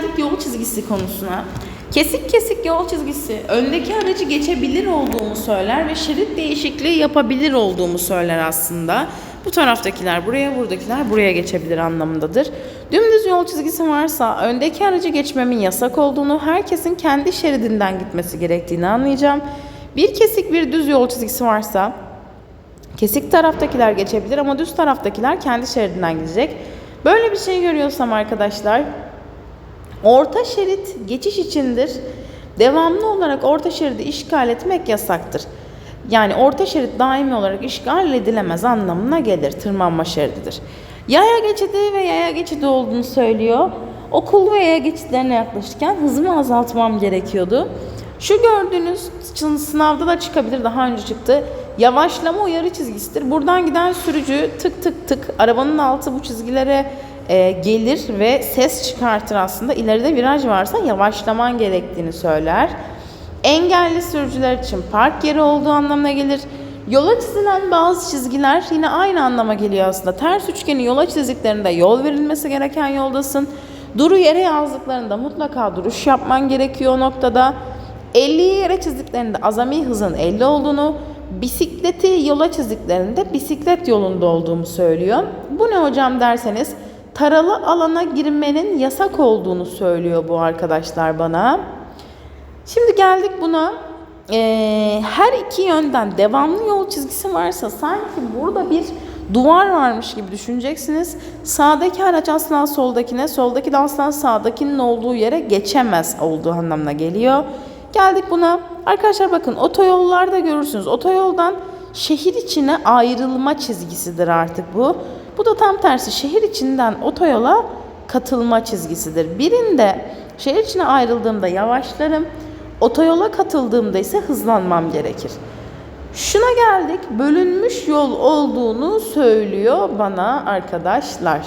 geldik yol çizgisi konusuna. Kesik kesik yol çizgisi öndeki aracı geçebilir olduğumu söyler ve şerit değişikliği yapabilir olduğumu söyler aslında. Bu taraftakiler buraya, buradakiler buraya geçebilir anlamındadır. Dümdüz yol çizgisi varsa öndeki aracı geçmemin yasak olduğunu, herkesin kendi şeridinden gitmesi gerektiğini anlayacağım. Bir kesik bir düz yol çizgisi varsa Kesik taraftakiler geçebilir ama düz taraftakiler kendi şeridinden gidecek. Böyle bir şey görüyorsam arkadaşlar orta şerit geçiş içindir. Devamlı olarak orta şeridi işgal etmek yasaktır. Yani orta şerit daimi olarak işgal edilemez anlamına gelir. Tırmanma şerididir. Yaya geçidi ve yaya geçidi olduğunu söylüyor. Okul ve yaya geçitlerine yaklaşırken hızımı azaltmam gerekiyordu. Şu gördüğünüz sınavda da çıkabilir daha önce çıktı. Yavaşlama uyarı çizgisidir. Buradan giden sürücü tık tık tık arabanın altı bu çizgilere e, gelir ve ses çıkartır aslında. İleride viraj varsa yavaşlaman gerektiğini söyler. Engelli sürücüler için park yeri olduğu anlamına gelir. Yola çizilen bazı çizgiler yine aynı anlama geliyor aslında. Ters üçgeni yola çizdiklerinde yol verilmesi gereken yoldasın. Duru yere yazdıklarında mutlaka duruş yapman gerekiyor o noktada. 50'yi yere çizdiklerinde azami hızın 50 olduğunu, bisikleti yola çizdiklerinde bisiklet yolunda olduğumu söylüyor. Bu ne hocam derseniz taralı alana girmenin yasak olduğunu söylüyor bu arkadaşlar bana. Şimdi geldik buna. Ee, her iki yönden devamlı yol çizgisi varsa sanki burada bir duvar varmış gibi düşüneceksiniz. Sağdaki araç asla soldakine, soldaki de asla sağdakinin olduğu yere geçemez olduğu anlamına geliyor. Geldik buna. Arkadaşlar bakın otoyollarda görürsünüz. Otoyoldan şehir içine ayrılma çizgisidir artık bu. Bu da tam tersi şehir içinden otoyola katılma çizgisidir. Birinde şehir içine ayrıldığımda yavaşlarım. Otoyola katıldığımda ise hızlanmam gerekir. Şuna geldik. Bölünmüş yol olduğunu söylüyor bana arkadaşlar.